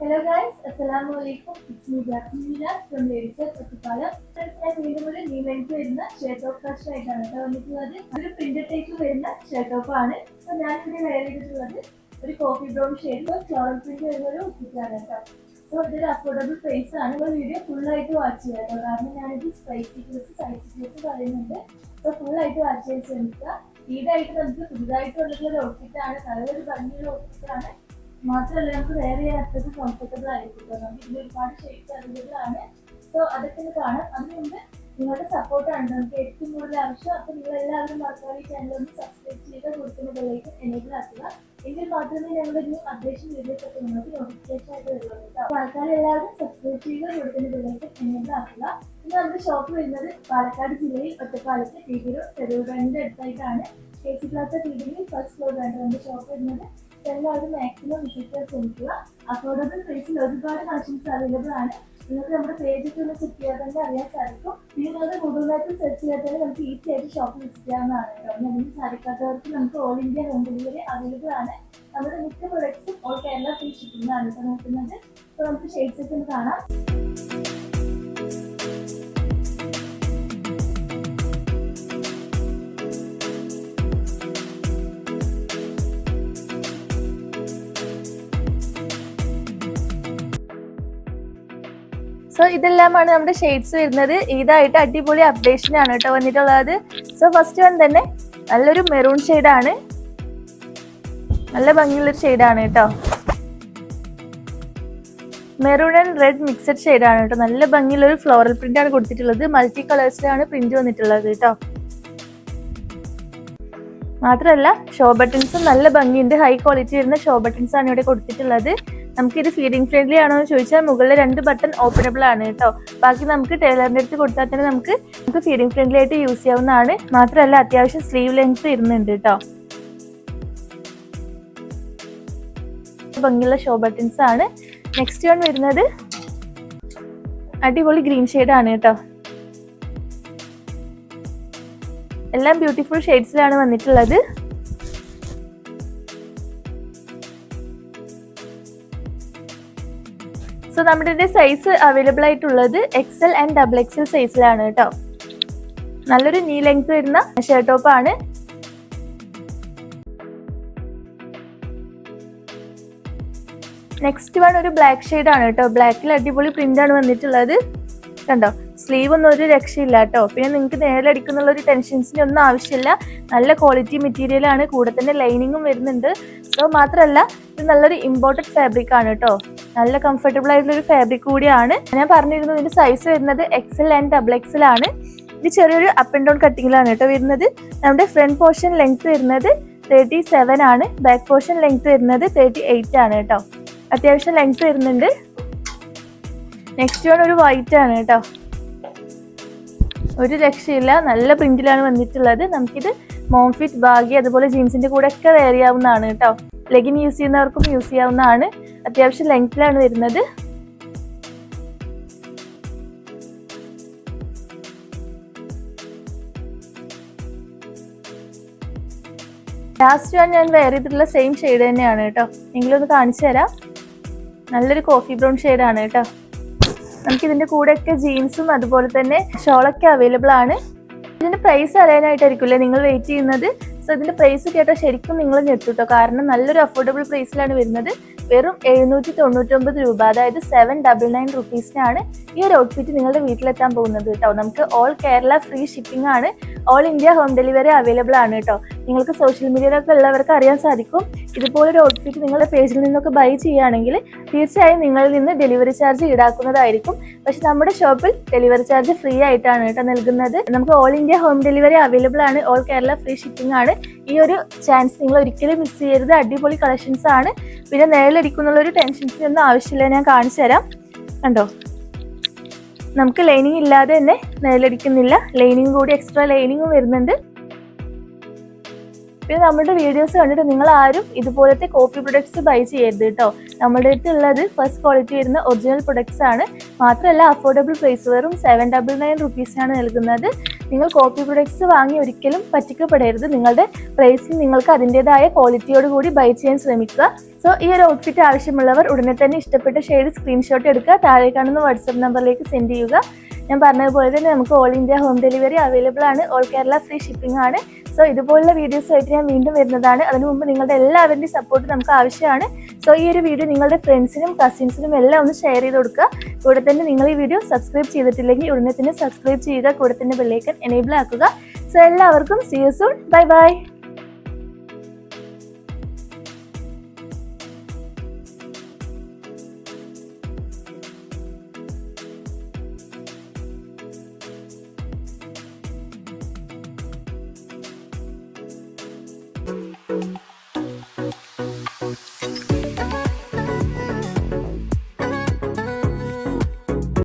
Hello guys അസ്സലാമു അലൈക്കും it's me Jasmina from ladies Ottapalam Friends, ഞാൻ വീണ്ടും ഒരു ന്യൂ ലെങ്ത് വരുന്ന ഷർട്ട് ഓഫ് ഫസ്റ്റ് ആയിട്ടാണ് കേട്ടോ വന്നിട്ടുള്ളത്. ഒരു പ്രിന്റഡ് ടൈപ്പ് വരുന്ന ഷർട്ട് ഓഫ് ആണ്. സോ ഞാൻ ഇവിടെ വെയർ ചെയ്തിട്ടുള്ളത് ഒരു coffee brown shade floral print വരുന്ന ഒരു കുട്ടിയാണ് കേട്ടോ. സോ ഇതൊരു അഫോർഡബിൾ പ്രൈസ് ആണ്. നിങ്ങൾ വീഡിയോ ഫുൾ ആയിട്ട് വാച്ച് ചെയ്യാം കാരണം ഞാനിത് സ്പൈസി ക്ലസ് സൈസി ക്ലസ് പറയുന്നുണ്ട്. സോ ഫുൾ ആയിട്ട് വാച്ച് ചെയ്ത് ശ്രമിക്കുക. ഈടായിട്ട് നമുക്ക് പുതുതായിട്ടുള്ള ഒരു ഔട്ട്ഫിറ്റ് ആണ്. നല്ലൊരു ഭംഗിയുള്ള ഔട്ട്ഫിറ്റ് ആണ്. മാത്രമല്ല നമുക്ക് വേറെ ചെയ്യാൻ അത്രയ്ക്ക് കംഫർട്ടബിൾ ആയിരിക്കും. നമുക്ക് ഇതിൽ ഒരുപാട് ഷെയ്ഡ്സ് അവൈലബിൾ ആണ്. സോ അതൊക്കെ കാണാം. അതിന് മുമ്പ് നിങ്ങളുടെ സപ്പോർട്ടാണ് നമുക്ക് ഏറ്റവും കൂടുതൽ ആവശ്യം. അപ്പൊ നിങ്ങൾ എല്ലാവരും മറക്കാതെ ഈ ചാനൽ ഒന്ന് സബ്സ്ക്രൈബ് ചെയ്ത് കൊടുക്കുന്നതിലേക്ക് എനേബിൾ ആക്കുക. എങ്കിൽ മാത്രമേ ഞങ്ങളുടെ ന്യൂ അപ്ഡേഷൻ വീഡിയോസ് ഒക്കെ നിങ്ങൾക്ക് നോട്ടിഫിക്കേഷൻ ആയിട്ട് വരുള്ളൂ. ആൾക്കാർ എല്ലാവരും സബ്സ്ക്രൈബ് ചെയ്യുക കൊടുക്കുന്നതിലേക്ക് എനേബിൾ ആക്കുക. പിന്നെ നമ്മുടെ ഷോപ്പ് വരുന്നത് പാലക്കാട് ജില്ലയിൽ ഒറ്റപ്പാലത്ത് തെരുവ് തെരുവുകാരന്റെ അടുത്തായിട്ടാണ്. കെ സി ക്ലാസ് ടീച്ചറിൽ ഫസ്റ്റ് ഫ്ലോറിലാണ് നമ്മുടെ ഷോപ്പ് വരുന്നത്. എല്ലാവരും മാക്സിമം വിസിറ്റ് ചെയ്യാൻ ശ്രമിക്കുക അഫോർഡബിൾ പ്രൈസിൽ ഒരുപാട് കളക്ഷൻസ് അവൈലബിൾ ആണ്. നിങ്ങൾക്ക് നമ്മുടെ പേജൊക്കെ ഒന്ന് ചെക്ക് ചെയ്യാൻ തന്നെ അറിയാൻ സാധിക്കും. പിന്നെ നിങ്ങൾക്ക് ഗൂഗിൾ മാപ്പിൽ സെർച്ച് തന്നെ നമുക്ക് ഈസി ആയിട്ട് ഷോപ്പ് വിസിറ്റ് ചെയ്യാവുന്നതാണ് കേട്ടോ. അതിന് സാധിക്കാത്തവർക്ക് നമുക്ക് all India home delivery available ആണ്. നമ്മുടെ മിക്ക പ്രൊഡക്ട്സും ഓൾ കേരള ഫ്രീ ഷിപ്പിംഗ് ആണ് കേട്ടോ നോക്കുന്നത്. അപ്പോൾ നമുക്ക് ഷെയ്ഡ്സ് ഒക്കെ കാണാം. സോ ഇതെല്ലാമാണ് നമ്മുടെ ഷെയ്ഡ്സ് വരുന്നത്. ഇതായിട്ട് അടിപൊളി അപ്ഡേഷൻ ആണ് കേട്ടോ വന്നിട്ടുള്ളത്. സോ ഫസ്റ്റ് വൺ തന്നെ നല്ലൊരു മെറൂൺ ആണ്. നല്ല ഭംഗിയുള്ളൊരു ഷെയ്ഡാണ് കേട്ടോ. മെറൂൺ ആൻഡ് റെഡ് മിക്സഡ് ആണ് കേട്ടോ. നല്ല ഭംഗിയുള്ള ഒരു ഫ്ലോറൽ പ്രിന്റ് ആണ് കൊടുത്തിട്ടുള്ളത്. മൾട്ടി കളേഴ്സിലാണ് പ്രിന്റ് വന്നിട്ടുള്ളത് കേട്ടോ. മാത്രമല്ല ഷോ ബട്ടൺസും നല്ല ഭംഗിയുണ്ട്. ഹൈ ക്വാളിറ്റി വരുന്ന ഷോ ബട്ടൺസ് ആണ് ഇവിടെ കൊടുത്തിട്ടുള്ളത്. നമുക്ക് ഇത് ഫീഡിംഗ് ഫ്രണ്ട്ലി ആണോ എന്ന് ചോദിച്ചാൽ മുകളിലെ രണ്ട് ബട്ടൺ ഓപ്പണബിൾ ആണ് കേട്ടോ. ബാക്കി നമുക്ക് ടൈലറിന്റെ അടുത്ത് കൊടുത്താൽ തന്നെ നമുക്ക് നമുക്ക് ഫീഡിംഗ് ഫ്രണ്ട്ലി ആയിട്ട് യൂസ് ചെയ്യാവുന്നതാണ്. മാത്രമല്ല അത്യാവശ്യം സ്ലീവ് ലെങ്ത് ഇരുന്നുണ്ട് കേട്ടോ. ഭംഗിയുള്ള ഷോ ബട്ടൺസ് ആണ്. നെക്സ്റ്റ് വൺ വരുന്നത് അടിപൊളി ഗ്രീൻ ആണ് കേട്ടോ. എല്ലാം ബ്യൂട്ടിഫുൾ ഷെയ്ഡ്സിലാണ് വന്നിട്ടുള്ളത്. സോ നമ്മുടെ സൈസ് അവൈലബിൾ ആയിട്ടുള്ളത് എക്സൽ ആൻഡ് ഡബിൾ എക്സൽ സൈസിലാണ് കേട്ടോ. നല്ലൊരു നീ ലെങ്ത് വരുന്ന ഷർട്ട് ടോപ്പ് ആണ്. നെക്സ്റ്റ് വൺ ഒരു ബ്ലാക്ക് ഷെയ്ഡ് ആണ് കേട്ടോ. ബ്ലാക്കിൽ അടിപൊളി പ്രിന്റ് ആണ് വന്നിട്ടുള്ളത്. കണ്ടോ? സ്ലീവ് ഒന്നും ഒരു രക്ഷയില്ല കേട്ടോ. പിന്നെ നിങ്ങൾക്ക് നേരിലടിക്കുന്നുള്ള ഒരു ടെൻഷൻസിന് ഒന്നും ആവശ്യമില്ല. നല്ല ക്വാളിറ്റി മെറ്റീരിയൽ ആണ്. കൂടെ തന്നെ ലൈനിങ്ങും വരുന്നുണ്ട്. സോ മാത്രമല്ല ഇത് നല്ലൊരു ഇമ്പോർട്ടഡ് ഫാബ്രിക് ആണ് കേട്ടോ. നല്ല കംഫർട്ടബിൾ ആയിട്ടുള്ള ഒരു ഫാബ്രിക് കൂടിയാണ്. ഞാൻ പറഞ്ഞിരുന്നത് ഇതിന്റെ സൈസ് വരുന്നത് എക്സൽ ആൻഡ് ഡബിൾ എക്സൽ ആണ്. ഇത് ചെറിയൊരു അപ്പ് ആൻഡ് ഡൗൺ കട്ടിങ്ങിലാണ് കേട്ടോ വരുന്നത്. നമ്മുടെ ഫ്രണ്ട് പോർഷൻ ലെങ്ത് വരുന്നത് തേർട്ടി സെവൻ ആണ്. ബാക്ക് പോർഷൻ ലെങ്ത് വരുന്നത് തേർട്ടി എയ്റ്റ് ആണ് കേട്ടോ. അത്യാവശ്യം ലെങ്ത് വരുന്നുണ്ട്. നെക്സ്റ്റ് വൺ ഒരു വൈറ്റ് ആണ് കേട്ടോ. ഒരു രക്ഷയില്ല. നല്ല പ്രിന്റിലാണ് വന്നിട്ടുള്ളത്. നമുക്കിത് മോംഫിറ്റ് ബാഗി അതുപോലെ ജീൻസിന്റെ കൂടെ ഒക്കെ വെയർ ചെയ്യാവുന്നതാണ് കേട്ടോ. ലെഗിൻ യൂസ് ചെയ്യുന്നവർക്കും യൂസ് ചെയ്യാവുന്നതാണ്. അത്യാവശ്യം ലെങ്ത്തിലാണ് വരുന്നത്. ലാസ്റ്റ് വൺ ഞാൻ വെയർ ചെയ്തിട്ടുള്ള സെയിം ഷെയ്ഡ് തന്നെയാണ് കേട്ടോ. നിങ്ങളൊന്ന് കാണിച്ചു തരാം. നല്ലൊരു കോഫി ബ്രൗൺ ഷെയ്ഡാണ് കേട്ടോ. ഇതിന്റെ കൂടെയൊക്കെ ജീൻസും അതുപോലെ തന്നെ ഷോളൊക്കെ അവൈലബിൾ ആണ്. ഇതിന്റെ പ്രൈസ് അറിയാനായിട്ടായിരിക്കില്ലേ നിങ്ങൾ വെയിറ്റ് ചെയ്യുന്നത്? സോ ഇതിന്റെ പ്രൈസ് കേട്ടോ ശരിക്കും നിങ്ങൾ ഞെത്തുട്ടോ കാരണം നല്ലൊരു അഫോർഡബിൾ പ്രൈസിലാണ് വരുന്നത്. വെറും എഴുന്നൂറ്റി തൊണ്ണൂറ്റൊമ്പത് രൂപ. അതായത് സെവൻ ഡബിൾ നയൻ റുപ്പീസിനാണ് ഈ ഒരു ഔട്ട്ഫിറ്റ് നിങ്ങളുടെ വീട്ടിലെത്താൻ പോകുന്നത് കേട്ടോ നമുക്ക് ഓൾ കേരള ഫ്രീ ഷിപ്പിംഗ് ആണ്. All India home delivery available ആണ് കേട്ടോ നിങ്ങൾക്ക് സോഷ്യൽ മീഡിയയിലൊക്കെ ഉള്ളവർക്ക് അറിയാൻ സാധിക്കും. ഇതുപോലൊരു ഔട്ട്ഫിറ്റ് നിങ്ങളുടെ പേജിൽ നിന്നൊക്കെ ബൈ ചെയ്യുകയാണെങ്കിൽ തീർച്ചയായും നിങ്ങളിൽ നിന്ന് ഡെലിവറി ചാർജ് ഈടാക്കുന്നതായിരിക്കും. പക്ഷെ നമ്മുടെ ഷോപ്പിൽ ഡെലിവറി ചാർജ് ഫ്രീ ആയിട്ടാണ് കേട്ടോ നൽകുന്നത്. നമുക്ക് all India home delivery available ആണ്. ഓൾ കേരള ഫ്രീ ഷിപ്പിംഗ് ആണ്. ഈ ഒരു ചാൻസ് നിങ്ങൾ ഒരിക്കലും മിസ് ചെയ്യരുത്. അടിപൊളി കളക്ഷൻസ് ആണ്. പിന്നെ നേരിലടിക്കുന്നുള്ള ഒരു ഒന്നും ആവശ്യമില്ല. ഞാൻ കാണിച്ചു തരാം. കണ്ടോ? നമുക്ക് ലൈനിങ് ഇല്ലാതെ തന്നെ നേരിലടിക്കുന്നില്ല. ലൈനിങ് കൂടി എക്സ്ട്രാ ലൈനിങ് വരുന്നുണ്ട്. പിന്നെ നമ്മുടെ വീഡിയോസ് കണ്ടിട്ട് നിങ്ങൾ ആരും ഇതുപോലത്തെ കോപ്പി പ്രൊഡക്ട്സ് ബൈ ചെയ്യരുത് കേട്ടോ നമ്മുടെ അടുത്തുള്ളത് ഫസ്റ്റ് ക്വാളിറ്റി വരുന്ന ഒറിജിനൽ പ്രൊഡക്ട്സ് ആണ്. മാത്രമല്ല അഫോർഡബിൾ പ്രൈസ് വെറും സെവൻ ഡബിൾ നയൻ റുപ്പീസിനാണ് നൽകുന്നത്. നിങ്ങൾ കോപ്പി പ്രൊഡക്ട്സ് വാങ്ങി ഒരിക്കലും പറ്റിക്കപ്പെടരുത്. നിങ്ങളുടെ പ്രൈസിൽ നിങ്ങൾക്ക് അതിന്റെതായ ക്വാളിറ്റിയോട് കൂടി ബൈ ചെയ്യാൻ ശ്രമിക്കുക. സോ ഈ ഒരു ഔട്ട്ഫിറ്റ് ആവശ്യമുള്ളവർ ഉടനെ തന്നെ ഇഷ്ടപ്പെട്ട ഷെയ്ഡ് സ്ക്രീൻഷോട്ട് എടുക്കുക. താഴെ കാണുന്ന വാട്സപ്പ് നമ്പറിലേക്ക് സെൻഡ് ചെയ്യുക. ഞാൻ പറഞ്ഞതുപോലെ തന്നെ നമുക്ക് all India home delivery available ആണ്. ഓൾ കേരള ഫ്രീ ഷിപ്പിംഗ് ആണ്. സോ ഇതുപോലുള്ള വീഡിയോസ് ആയിട്ട് ഞാൻ വീണ്ടും വരുന്നതാണ്. അതിനു മുമ്പ് നിങ്ങളുടെ എല്ലാവരുടെയും സപ്പോർട്ട് നമുക്ക് ആവശ്യമാണ്. സോ ഈ ഒരു വീഡിയോ നിങ്ങളുടെ ഫ്രണ്ട്സിനും കസിൻസിനും എല്ലാം ഒന്ന് ഷെയർ ചെയ്ത് കൊടുക്കുക. കൂടെ തന്നെ നിങ്ങൾ ഈ വീഡിയോ സബ്സ്ക്രൈബ് ചെയ്തിട്ടില്ലെങ്കിൽ ഉടനെ തന്നെ സബ്സ്ക്രൈബ് ചെയ്യുക. കൂടെ തന്നെ ബെല്ലൈക്കൻ എനേബിൾ ആക്കുക. സോ എല്ലാവർക്കും see you soon bye bye